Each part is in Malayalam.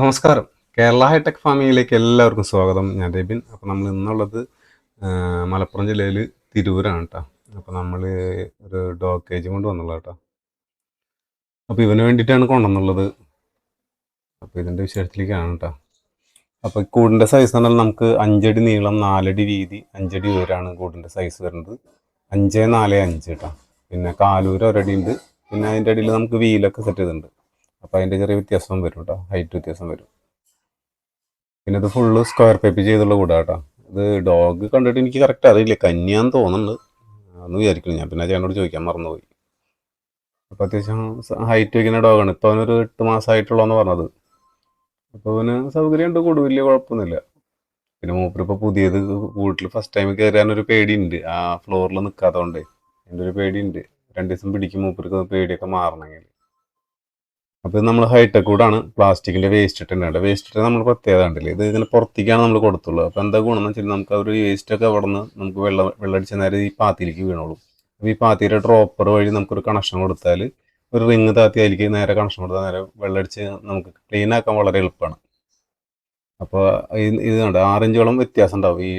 നമസ്കാരം. കേരള ഹൈടെക് ഫാമിങ്ങിലേക്ക് എല്ലാവർക്കും സ്വാഗതം. ഞാൻ രബിൻ. അപ്പോൾ നമ്മൾ ഇന്നുള്ളത് മലപ്പുറം ജില്ലയിൽ തിരൂരാണ് കേട്ടോ അപ്പോൾ നമ്മൾ ഒരു ഡോഗ് കേജ് കൊണ്ട് വന്നുള്ളത് കേട്ടോ അപ്പോൾ ഇവന് വേണ്ടിയിട്ടാണ് കൊണ്ടുവന്നുള്ളത്. അപ്പോൾ ഇതിന്റെ വിശേഷത്തിലേക്കാണ് കേട്ടോ അപ്പോൾ കൂടിന്റെ സൈസ് എന്ന് പറഞ്ഞാൽ നമുക്ക് അഞ്ചടി നീളം നാലടി വീതി അഞ്ചടി ഉയരാണ് കൂടിന്റെ സൈസ് വരുന്നത്. അഞ്ച് നാല് അഞ്ച് കേട്ടോ പിന്നെ കാലൂര് ഒരടി ഉണ്ട് പിന്നെ അതിന്റെ അടിയിൽ നമുക്ക് വീലൊക്കെ സെറ്റ് ചെയ്തിട്ടുണ്ട്. അപ്പോൾ അതിന്റെ ചെറിയ വ്യത്യാസം വരും കേട്ടോ ഹൈറ്റ് വ്യത്യാസം വരും. പിന്നെ ഇത് ഫുള്ള് സ്ക്വയർ പൈപ്പ് ചെയ്തുള്ള കൂടാ കേട്ടോ ഇത് ഡോഗ് കണ്ടിട്ട് എനിക്ക് കറക്റ്റ് അറിയില്ല. കന്യാന്ന് തോന്നുന്നുണ്ട്. അന്ന് വിചാരിക്കുന്നു ഞാൻ പിന്നെ ചേട്ടനോട് ചോദിക്കാൻ മറന്നുപോയി. അപ്പോൾ അത്യാവശ്യം ഹൈറ്റ് വയ്ക്കുന്ന ഡോഗാണ് ഇപ്പോൾ അവനൊരു എട്ട് മാസമായിട്ടുള്ളതെന്ന് പറഞ്ഞത്. അപ്പോൾ അവന് സൗകര്യമുണ്ട് കൂട് വലിയ കുഴപ്പമൊന്നുമില്ല പിന്നെ മൂപ്പര് ഇപ്പോൾ പുതിയത് വീട്ടിൽ ഫസ്റ്റ് ടൈം കയറാനൊരു പേടിയുണ്ട്. ആ ഫ്ലോറിൽ നിൽക്കാത്തതുകൊണ്ട് എന്റെ ഒരു പേടിയുണ്ട്. രണ്ട് ദിവസം പിടിക്കും മൂപ്പർക്ക്. പേടിയൊക്കെ മാറണമെങ്കിൽ. അപ്പോൾ ഇത് നമ്മൾ ഹൈടെക് കൂടാണ് പ്ലാസ്റ്റിക്കിന്റെ വേസ്റ്റ് ഇട്ടുണ്ട് വേസ്റ്റ് ഇട്ട് നമ്മൾ പ്രത്യേകത ഉണ്ടല്ലേ ഇത് ഇങ്ങനെ പുറത്തേക്കാണ് നമ്മൾ കൊടുത്തുള്ളൂ. അപ്പോൾ എന്താ ഗുണം എന്ന് വെച്ചാൽ നമുക്ക് ആ ഒരു വേസ്റ്റ് ഒക്കെ അവിടെ നിന്ന് നമുക്ക് വെള്ളം വെള്ളമടിച്ച നേരം ഈ പാത്തിയിലേക്ക് വീണോളും. അപ്പോൾ ഈ പാത്തിയുടെ ഡ്രോപ്പർ വഴി നമുക്കൊരു കണക്ഷൻ കൊടുത്താൽ ഒരു റിങ് താത്തി അതിലേക്ക് നേരെ കണക്ഷൻ കൊടുത്താൽ നേരെ വെള്ളമടിച്ച് നമുക്ക് ക്ലീൻ ആക്കാൻ വളരെ എളുപ്പമാണ് അപ്പോൾ ഇത് കണ്ട്? ആറഞ്ചോളം വ്യത്യാസം ഉണ്ടാവും ഈ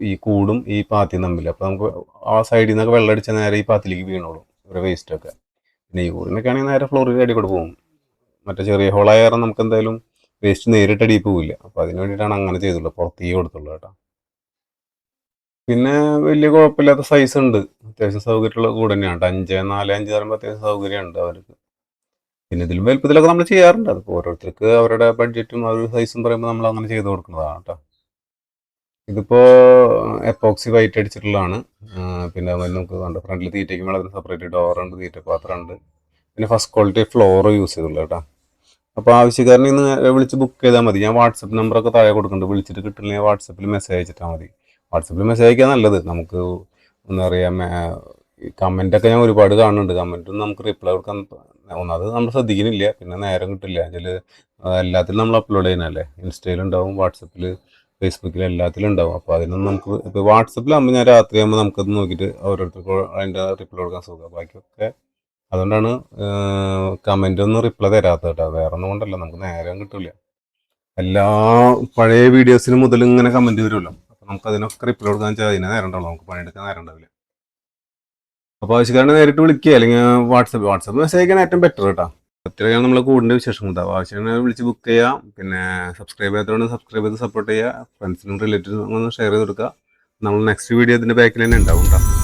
ഈ കൂടും ഈ പാത്തിയും തമ്മിൽ അപ്പോൾ നമുക്ക് ആ സൈഡിൽ നിന്നൊക്കെ വെള്ളമടിച്ച നേരെ ഈ പാത്തിലേക്ക് വീണോളും. ഒരു വേസ്റ്റ് ഒക്കെ. പിന്നെ യൂറിനൊക്കെ ആണെങ്കിൽ നേരെ ഫ്ലോറിൽ അടി കൂടെ പോകും. മറ്റേ ചെറിയ ഹോളായ നമുക്ക് എന്തായാലും വേസ്റ്റ് നേരിട്ട് അടിയിൽ പോവില്ല. അപ്പോൾ അതിന് വേണ്ടിയിട്ടാണ് അങ്ങനെ ചെയ്തുള്ളത് പുറത്തേക്ക് കൊടുത്തുള്ളൂ കേട്ടോ. പിന്നെ വലിയ കുഴപ്പമില്ലാത്ത സൈസ് ഉണ്ട്. അത്യാവശ്യം സൗകര്യമുള്ള കൂടെ തന്നെയാണ്. അഞ്ച് നാല് അഞ്ച് പറയുമ്പോൾ അത്യാവശ്യം സൗകര്യമുണ്ട് അവർക്ക്. പിന്നെ ഇതിലും വലുപ്പത്തിലൊക്കെ നമ്മൾ ചെയ്യാറുണ്ട്. അതിപ്പോൾ ഓരോരുത്തർക്ക് അവരുടെ ബഡ്ജറ്റും അവരുടെ സൈസും പറയുമ്പോൾ നമ്മൾ അങ്ങനെ ചെയ്ത് കൊടുക്കുന്നതാണ് കേട്ടോ. ഇതിപ്പോൾ എപ്പോക്സി വൈറ്റ് അടിച്ചിട്ടുള്ളതാണ്. പിന്നെ അതുപോലെ നമുക്ക് കണ്ട് ഫ്രണ്ടിൽ തീറ്റയ്ക്ക് മേലെ അതിന് സെപ്പറേറ്റ് ഡോറുണ്ട് തീറ്റ പാത്രമുണ്ട് പിന്നെ ഫസ്റ്റ് ക്വാളിറ്റി ഫ്ലോർ യൂസ് ചെയ്തുള്ളൂ കേട്ടോ. അപ്പോൾ ആവശ്യക്കാരനെ ഇന്ന് വിളിച്ച് ബുക്ക് ചെയ്താൽ മതി. ഞാൻ വാട്സപ്പ് നമ്പറൊക്കെ താഴെ കൊടുക്കുന്നുണ്ട്. വിളിച്ചിട്ട് കിട്ടില്ലെങ്കിൽ വാട്സപ്പിൽ മെസ്സേജ് അയച്ചിട്ടാൽ മതി. വാട്സപ്പിൽ മെസ്സേജ് അയക്കാൻ നല്ലത്. നമുക്ക് എന്താ പറയുക കമന്റൊക്കെ ഞാൻ ഒരുപാട് കാണുന്നുണ്ട്. കമന്റും നമുക്ക് റിപ്ലൈ കൊടുക്കാൻ ഒന്നത് നമ്മൾ ശ്രദ്ധിക്കുന്നില്ല. പിന്നെ നേരം കിട്ടില്ല. അതിൽ എല്ലാത്തിലും നമ്മൾ അപ്ലോഡ് ചെയ്യുന്നതല്ലേ? ഇൻസ്റ്റയിലുണ്ടാവും വാട്സപ്പിൽ ഫേസ്ബുക്കിൽ എല്ലാത്തിലും ഉണ്ടാവും. അപ്പോൾ അതിനൊന്നും നമുക്ക് ഇപ്പോൾ വാട്സപ്പിലാകുമ്പോൾ ഞാൻ രാത്രി ആകുമ്പോൾ നമുക്കത് നോക്കിയിട്ട് ഓരോരുത്തർക്കും അതിന്റെ റിപ്ലൈ കൊടുക്കാൻ സുഖം. ബാക്കിയൊക്കെ അതുകൊണ്ടാണ് കമന്റ് ഒന്നും റിപ്ലൈ തരാത്തത് കേട്ടോ. വേറെ ഒന്നും കൊണ്ടല്ല നമുക്ക് നേരം കിട്ടില്ല എല്ലാ പഴയ വീഡിയോസിന് മുതൽ ഇങ്ങനെ കമന്റ് വരുമല്ലോ അപ്പോൾ നമുക്ക് അതിനൊക്കെ റിപ്ലൈ കൊടുക്കാൻ വെച്ചാൽ അതിനെ നേരം ഉണ്ടാവും നമുക്ക് പണിയെടുക്കാൻ നേരം ഉണ്ടാവില്ല. അപ്പോൾ ആവശ്യക്കാരനെ നേരിട്ട് വിളിക്കുക. അല്ലെങ്കിൽ വാട്സപ്പ് വാട്സപ്പ് മെസ്സേജ് അയക്കാൻ ഏറ്റവും ബെറ്റർ കേട്ടോ. അത്രയാണ് നമ്മളെ കൂടിന്റെ വിശേഷം ഉണ്ടാവും. ആവശ്യമാണ് വിളിച്ച് ബുക്ക് ചെയ്യാം. പിന്നെ സബ്സ്ക്രൈബ് ചെയ്യാത്തതുകൊണ്ട് സബ്സ്ക്രൈബ് ചെയ്ത് സപ്പോർട്ട് ചെയ്യുക ഫ്രണ്ട്സിനും റിലേറ്റീവ്സിനും ഷെയർ ചെയ്ത് കൊടുക്കുക. നമ്മൾ നെക്സ്റ്റ് വീഡിയോ ഇതിന്റെ ബാക്കിൽ തന്നെ ഉണ്ടാവും കേട്ടോ